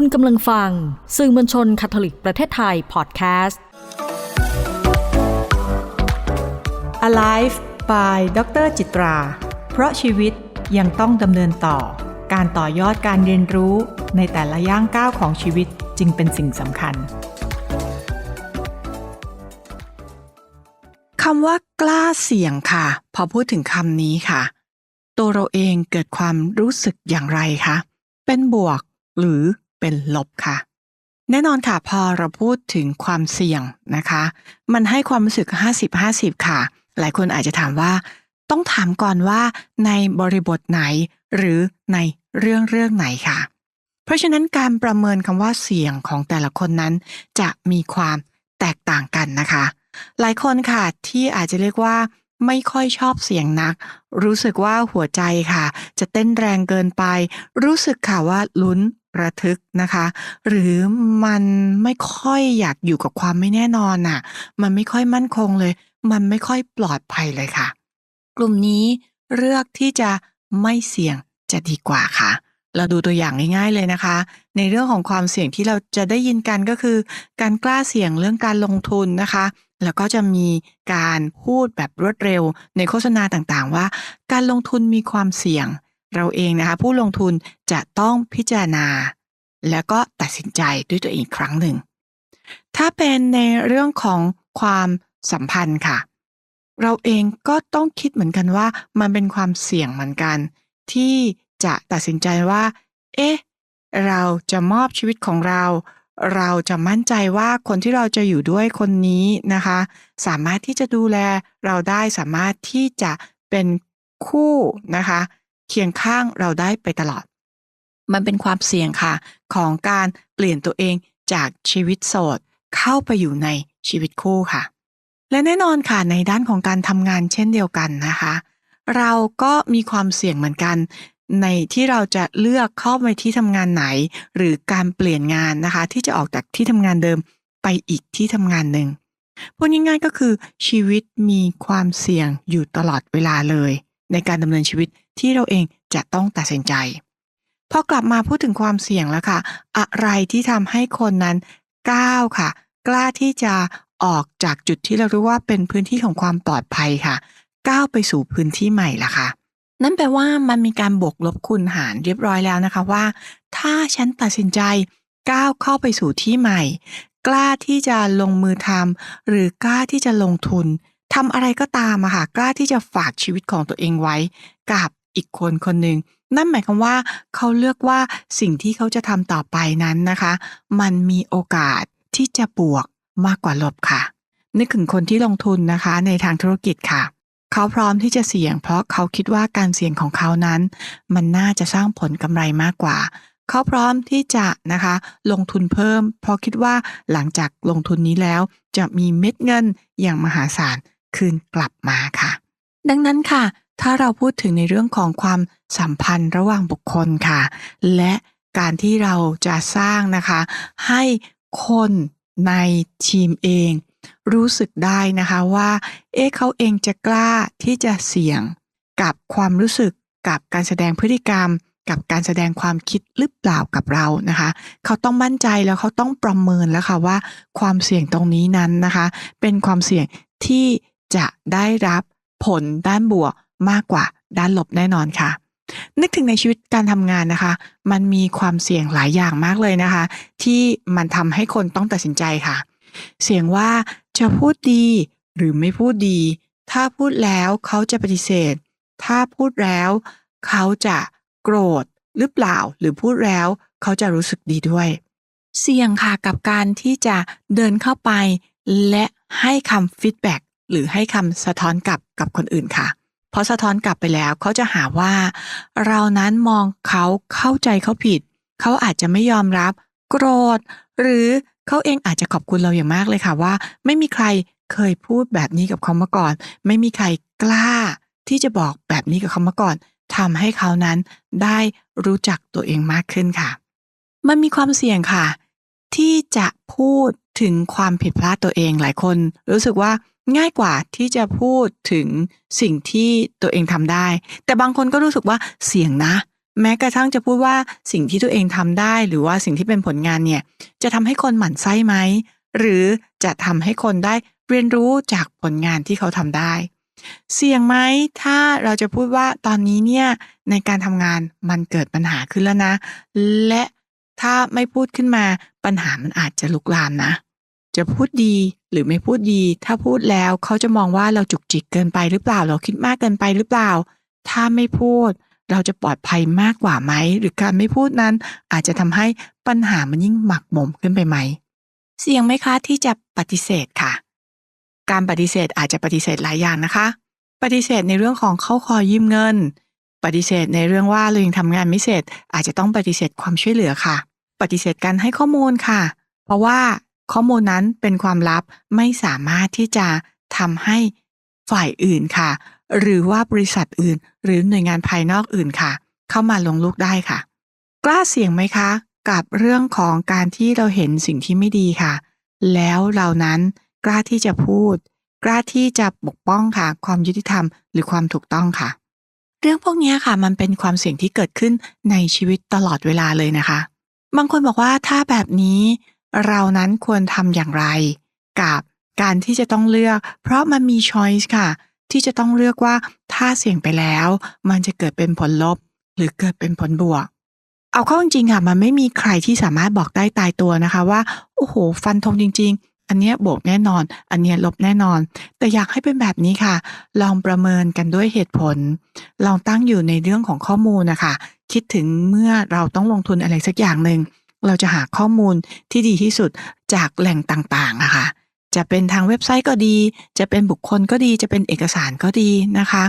คุณกำลังฟัง สื่อมวลชนคาทอลิกประเทศไทยพอดแคสต์ Alive by ดรจิตรา เพราะชีวิตยังต้องดำเนินต่อ การต่อยอดการเรียนรู้ในแต่ละย่างก้าวของชีวิตจึงเป็นสิ่งสำคัญคำว่ากล้าเสี่ยงค่ะ พอพูดถึงคำนี้ค่ะ ตัวเราเองเกิดความรู้สึกอย่างไรคะ เป็นบวกหรือ เป็นลบค่ะ แน่นอนค่ะพอเราพูดถึงความเสี่ยงนะคะ มันให้ความรู้สึก 50-50 ค่ะ หลายคนอาจจะถามว่า ต้องถามก่อนว่าในบริบทไหนหรือในเรื่องเรื่องไหนค่ะ เพราะฉะนั้นการประเมินคำว่าเสี่ยงของแต่ละคนนั้น จะมีความแตกต่างกันนะคะ หลายคนค่ะที่อาจจะเรียกว่า ไม่ค่อยชอบเสียงนัก รู้สึกว่าหัวใจค่ะ จะเต้นแรงเกินไป รู้สึกค่ะว่าลุ้นระทึกนะคะ หรือมันไม่ค่อยอยากอยู่กับความไม่แน่นอนน่ะ มันไม่ค่อยมั่นคงเลย มันไม่ค่อยปลอดภัยเลยค่ะ กลุ่มนี้เลือกที่จะไม่เสี่ยงจะดีกว่าค่ะ เราดูตัวอย่างง่ายๆเลยนะคะ ในเรื่องของความเสี่ยงที่เราจะได้ยินกันก็คือ การกล้าเสี่ยงเรื่องการลงทุนนะคะ แล้วก็จะมีการพูดแบบรวดเร็ว ในโฆษณาต่างๆ ว่า การลงทุนมีความเสี่ยง เราเองนะคะผู้ลงทุนจะต้องพิจารณา แล้วก็ตัดสินใจด้วยตัวเองครั้งหนึ่ง ถ้าเป็นในเรื่องของความสัมพันธ์ค่ะ เราเองก็ต้องคิดเหมือนกันว่ามันเป็นความเสี่ยงเหมือนกัน ที่จะตัดสินใจว่า เอ๊ะ เราจะมอบชีวิตของเรา เราจะมั่นใจว่าคนที่เราจะอยู่ด้วยคนนี้นะคะ สามารถที่จะดูแลเราได้สามารถที่จะเป็นคู่นะคะ เคียงข้างเราได้ไปตลอด มันเป็นความเสี่ยงค่ะ ของการเปลี่ยนตัวเองจากชีวิตโสดเข้าไปอยู่ในชีวิตคู่ค่ะ และแน่นอนค่ะในด้านของการทำงานเช่นเดียวกันนะคะ เราก็มีความเสี่ยงเหมือนกัน ในที่เราจะเลือกเข้าไปที่ทำงานไหน หรือการเปลี่ยนงานนะคะ ที่จะออกจากที่ทำงานเดิมไปอีกที่ทำงานหนึ่งพูดง่ายๆก็คือชีวิตมีความเสี่ยงอยู่ตลอดเวลาเลย ในการดำเนินชีวิตที่เราเองจะต้องตัดสินใจพอกลับมาพูดถึงความเสี่ยงแล้วค่ะ อะไรที่ทำให้คนนั้นก้าวค่ะ กล้าที่จะออกจากจุดที่เรารู้ว่าเป็นพื้นที่ของความปลอดภัยค่ะ ก้าวไปสู่พื้นที่ใหม่ละค่ะ นั่นแปลว่ามันมีการบวกลบคูณหารเรียบร้อยแล้วนะคะว่า ถ้าฉันตัดสินใจก้าวเข้าไปสู่ที่ใหม่ กล้าที่จะลงมือทำหรือกล้าที่จะลงทุนทำอะไรก็ตามอะค่ะกล้าที่จะฝากชีวิตของตัวเองไว้ กับอีกคนคนหนึ่งนั่นหมายความว่าเขาเลือกว่าสิ่งที่เขาจะทำต่อไปนั้นนะคะ มันมีโอกาสที่จะบวกมากกว่าลบค่ะ นึกถึงคนที่ลงทุนนะคะในทางธุรกิจค่ะ เขาพร้อมที่จะเสี่ยง เพราะเขาคิดว่าการเสี่ยงของเขานั้น มันน่าจะสร้างผลกำไรมากกว่า เขาพร้อมที่จะนะคะ ลงทุนเพิ่ม เพราะคิดว่าหลังจากลงทุนนี้แล้ว จะมีเม็ดเงินอย่างมหาศาลคืนกลับมาค่ะ ดังนั้นค่ะ ถ้าเราพูดถึงในเรื่องของความสัมพันธ์ระหว่างบุคคลค่ะ และการที่เราจะสร้างนะคะ ให้คนในทีมเอง รู้สึกได้นะคะว่า เอ๊ะเขาเองจะกล้าที่จะเสี่ยงกับความรู้สึกกับการแสดงพฤติกรรม กับการแสดงความคิดหรือเปล่ากับเรานะคะ เขาต้องมั่นใจแล้วเขาต้องประเมินแล้วค่ะว่า ความเสี่ยงตรงนี้นั้นนะคะ เป็นความเสี่ยงที่จะได้รับผลด้านบวกมากกว่าด้านลบแน่นอนค่ะ นึกถึงในชีวิตการทำงานนะคะ มันมีความเสี่ยงหลายอย่างมากเลยนะคะ ที่มันทำให้คนต้องตัดสินใจค่ะ เสียงว่าจะพูดดีหรือไม่พูดดี ถ้าพูดแล้วเขาจะปฏิเสธ ถ้าพูดแล้ว เขาจะโกรธหรือเปล่า หรือพูดแล้วเขาจะรู้สึกดีด้วย เสี่ยงค่ะกับการที่จะเดินเข้าไป และให้คำฟีดแบ็กหรือให้คำสะท้อนกลับกับคนอื่นค่ะ เพราะสะท้อนกลับไปแล้วเขาจะหาว่า เรานั้นมองเขาเข้าใจเขาผิด เขาอาจจะไม่ยอมรับ โกรธ หรือ เขาเองอาจจะขอบคุณเราอย่างมากเลยค่ะว่า ไม่มีใครเคยพูดแบบนี้กับเขามาก่อน ไม่มีใครกล้าที่จะบอกแบบนี้กับเขามาก่อนทำให้เขานั้นได้รู้จักตัวเองมากขึ้นค่ะ มันมีความเสี่ยงค่ะ ที่จะพูดถึงความผิดพลาดตัวเองหลายคน รู้สึกว่าง่ายกว่าที่จะพูดถึงสิ่งที่ตัวเองทำได้ แต่บางคนก็รู้สึกว่าเสี่ยงนะ แม้กระทั่งจะพูดว่าสิ่งที่ตัวเองทำได้ หรือว่าสิ่งที่เป็นผลงานเนี่ย จะทำให้คนหมั่นไส้ไหม หรือจะทำให้คนได้เรียนรู้จากผลงานที่เขาทำได้ เสี่ยงไหมถ้าเราจะพูดว่าตอนนี้เนี่ยในการทำงานมันเกิดปัญหาขึ้นแล้วนะ และถ้าไม่พูดขึ้นมาปัญหามันอาจจะลุกลามนะ จะพูดดีหรือไม่พูดดี ถ้าพูดแล้วเขาจะมองว่าเราจุกจิกเกินไปหรือเปล่าเราคิดมากเกินไปหรือเปล่า ถ้าไม่พูด เราจะปลอดภัยมากกว่าไหม หรือการไม่พูดนั้น อาจจะทำให้ปัญหามันยิ่งหมักหมมขึ้นไปไหม เสี่ยงไหมคะที่จะปฏิเสธค่ะ การปฏิเสธอาจจะปฏิเสธหลายอย่างนะคะ ปฏิเสธในเรื่องของเข้าคอยืมเงิน ปฏิเสธในเรื่องว่าเรายังทำงานไม่เสร็จ อาจจะต้องปฏิเสธความช่วยเหลือค่ะ ปฏิเสธการให้ข้อมูลค่ะ เพราะว่าข้อมูลนั้นเป็นความลับไม่สามารถที่จะทำให้ฝ่ายอื่นค่ะ หรือว่าบริษัทอื่น หรือหน่วยงานภายนอกอื่นค่ะ เข้ามาลงลูกได้ค่ะ กล้าเสี่ยงไหมคะ กับเรื่องของการที่เราเห็นสิ่งที่ไม่ดีค่ะ แล้วเรานั้นกล้าที่จะพูด กล้าที่จะปกป้องค่ะ ความยุติธรรมหรือความถูกต้องค่ะ เรื่องพวกนี้ค่ะ มันเป็นความเสี่ยงที่เกิดขึ้นในชีวิตตลอดเวลาเลยนะคะ บางคนบอกว่าถ้าแบบนี้เรานั้นควรทำอย่างไร กับการที่จะต้องเลือก เพราะมันมี choice ค่ะ ที่จะต้องเลือกว่าถ้าเสี่ยงไปแล้ว มันจะเกิดเป็นผลลบ หรือเกิดเป็นผลบวก เอาเข้าจริงๆค่ะมันไม่มีใครที่สามารถบอกได้ตายตัวนะคะว่าโอ้โห ฟันธงจริง ๆ อันเนี้ยบวกแน่นอน อันเนี้ยลบแน่นอน แต่อยากให้เป็นแบบนี้ค่ะ ลองประเมินกันด้วยเหตุผล ลองตั้งอยู่ในเรื่องของข้อมูลนะคะคิดถึงเมื่อเราต้องลงทุนอะไรสักอย่างหนึ่งเราจะหาข้อมูลที่ดีที่สุดจากแหล่งต่างๆอะคะ จะเป็นทางเว็บไซต์ก็ดี จะเป็นบุคคลก็ดี จะเป็นเอกสารก็ดีนะคะ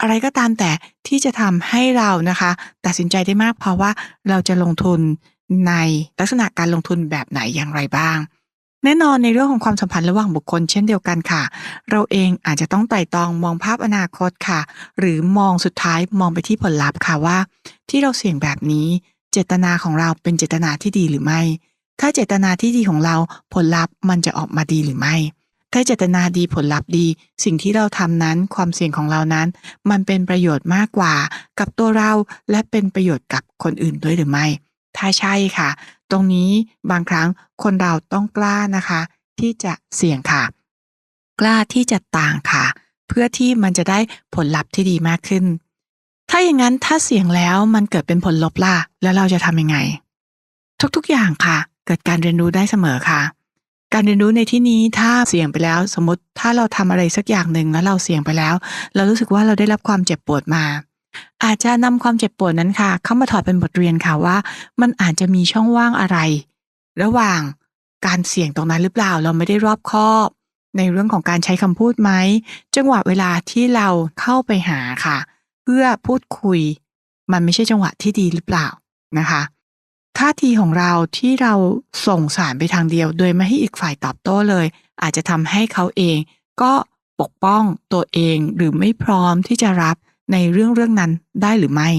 อะไรก็ตามแต่ที่จะทำให้เรานะคะ ตัดสินใจได้มากเพราะว่าเราจะลงทุนในลักษณะการลงทุนแบบไหนอย่างไรบ้าง แน่นอนในเรื่องของความสัมพันธ์ระหว่างบุคคลเช่นเดียวกันค่ะ เราเองอาจจะต้องไต่ตรองมองภาพอนาคตค่ะ หรือมองสุดท้ายมองไปที่ผลลัพธ์ค่ะว่า ที่เราเสี่ยงแบบนี้ เจตนาของเราเป็นเจตนาที่ดีหรือไม่ ถ้าเจตนาที่ดีของเราผลลัพธ์มันจะออกมาดีหรือไม่ ถ้าเจตนาดีผลลัพธ์ดี สิ่งที่เราทำนั้นความเสี่ยงของเรานั้น มันเป็นประโยชน์มากกว่า กับตัวเราและเป็นประโยชน์กับคนอื่นด้วยหรือไม่ ถ้าใช่ค่ะ ตรงนี้บางครั้งคนเราต้องกล้านะคะ ที่จะเสี่ยงค่ะ กล้าที่จะต่างค่ะ เพื่อที่มันจะได้ผลลัพธ์ที่ดีมากขึ้น ถ้าอย่างนั้นถ้าเสี่ยงแล้วมันเกิดเป็นผลลบล่ะแล้วเราจะทำยังไง ทุกๆอย่างค่ะ เกิดการเรียนรู้ได้เสมอค่ะ การเรียนรู้ในที่นี้ถ้าเสี่ยงไปแล้ว สมมติถ้าเราทำอะไรสักอย่างหนึ่งแล้วเราเสี่ยงไปแล้ว เรารู้สึกว่าเราได้รับความเจ็บปวดมา อาจจะนำความเจ็บปวดนั้นค่ะ เข้ามาถอดเป็นบทเรียนค่ะว่า มันอาจจะมีช่องว่างอะไร ระหว่างการเสี่ยงตรงนั้นหรือเปล่าเราไม่ได้รอบคอบในเรื่องของการใช้คำพูดไหมจังหวะเวลาที่เราเข้าไปหาค่ะ เพื่อพูดคุย มันไม่ใช่จังหวะที่ดีหรือเปล่านะคะ ท่าทีของเราที่เราส่งสารไปทางเดียว โดยไม่ให้อีกฝ่ายตอบโต้เลย อาจจะทำให้เขาเอง ก็ปกป้องตัวเองหรือไม่พร้อมที่จะรับในเรื่องเรื่องนั้นได้หรือไม่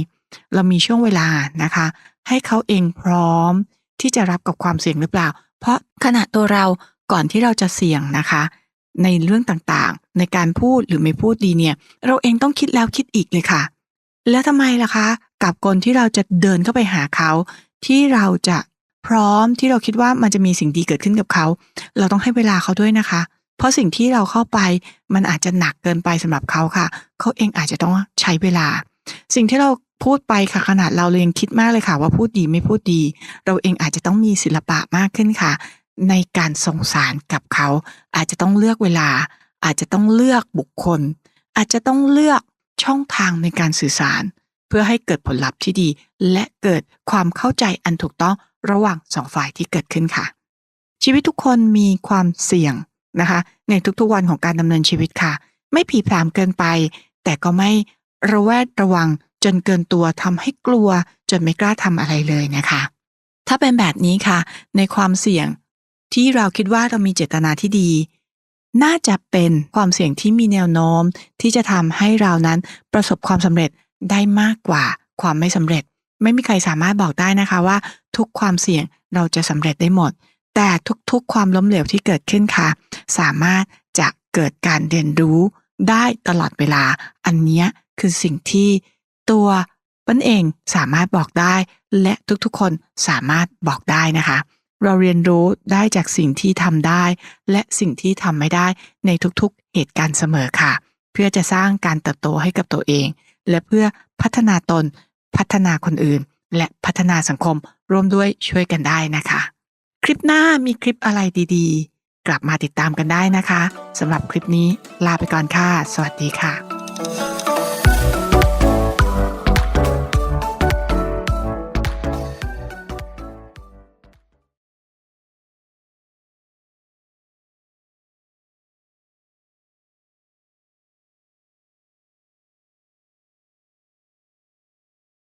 เรามีช่วงเวลานะคะ ให้เขาเองพร้อมที่จะรับกับความเสี่ยงหรือเปล่า เพราะขณะตัวเราก่อนที่เราจะเสี่ยงนะคะ ในเรื่องต่างๆ ในการพูดหรือไม่พูดดีเนี่ย เราเองต้องคิดแล้วคิดอีกเลยค่ะ แล้วทำไมล่ะคะ กับคนที่เราจะเดินเข้าไปหาเขา ที่เราจะพร้อมที่เราคิดว่ามันจะมีสิ่งดีเกิดขึ้นกับเขา เราต้องให้เวลาเขาด้วยนะคะ เพราะสิ่งที่เราเข้าไปมันอาจจะหนักเกินไปสำหรับเขาค่ะ เขาเองอาจจะต้องใช้เวลา สิ่งที่เราพูดไปค่ะขนาดเราเลยยังคิดมากเลยค่ะ ว่าพูดดีไม่พูดดี เราเองอาจจะต้องมีศิลปะมากขึ้นค่ะ ในการส่งสารกับเขา อาจจะต้องเลือกเวลา อาจจะต้องเลือกบุคคล อาจจะต้องเลือกช่องทางในการสื่อสาร เพื่อให้เกิดผลลัพธ์ที่ดี และเกิดความเข้าใจอันถูกต้องระหว่างสองฝ่ายที่เกิดขึ้นค่ะ ชีวิตทุกคนมีความเสี่ยงนะคะ ในทุกๆวันของการดำเนินชีวิตค่ะ ไม่ผีผามเกินไป แต่ก็ไม่ระแวดระวังจนเกินตัวทำให้กลัว จนไม่กล้าทำอะไรเลยนะคะ ถ้าเป็นแบบนี้ค่ะ ในความเสี่ยงที่เราคิดว่าเรามีเจตนาที่ดี น่าจะเป็นความเสี่ยงที่มีแนวโน้มที่จะทำให้เรานั้นประสบความสำเร็จ ได้มากกว่าความไม่สำเร็จ ไม่มีใครสามารถบอกได้นะคะว่า ทุกความเสี่ยงเราจะสำเร็จได้หมด แต่ทุกๆ ความล้มเหลวที่เกิดขึ้นค่ะ สามารถจะเกิดการเรียนรู้ได้ตลอดเวลา อันนี้คือสิ่งที่ตัวปันเองสามารถบอกได้ และทุกๆ คนสามารถบอกได้นะคะ เราเรียนรู้ได้จากสิ่งที่ทำได้ และสิ่งที่ทำไม่ได้ในทุกๆ เหตุการณ์เสมอค่ะ เพื่อจะสร้างการเติบโตให้กับตัวเอง และเพื่อพัฒนาตน พัฒนาคนอื่น และพัฒนาสังคมร่วมด้วยช่วยกันได้นะคะ คลิปหน้ามีคลิปอะไรดีๆ กลับมาติดตามกันได้นะคะสำหรับคลิปนี้ลาไปก่อนค่ะ สวัสดีค่ะ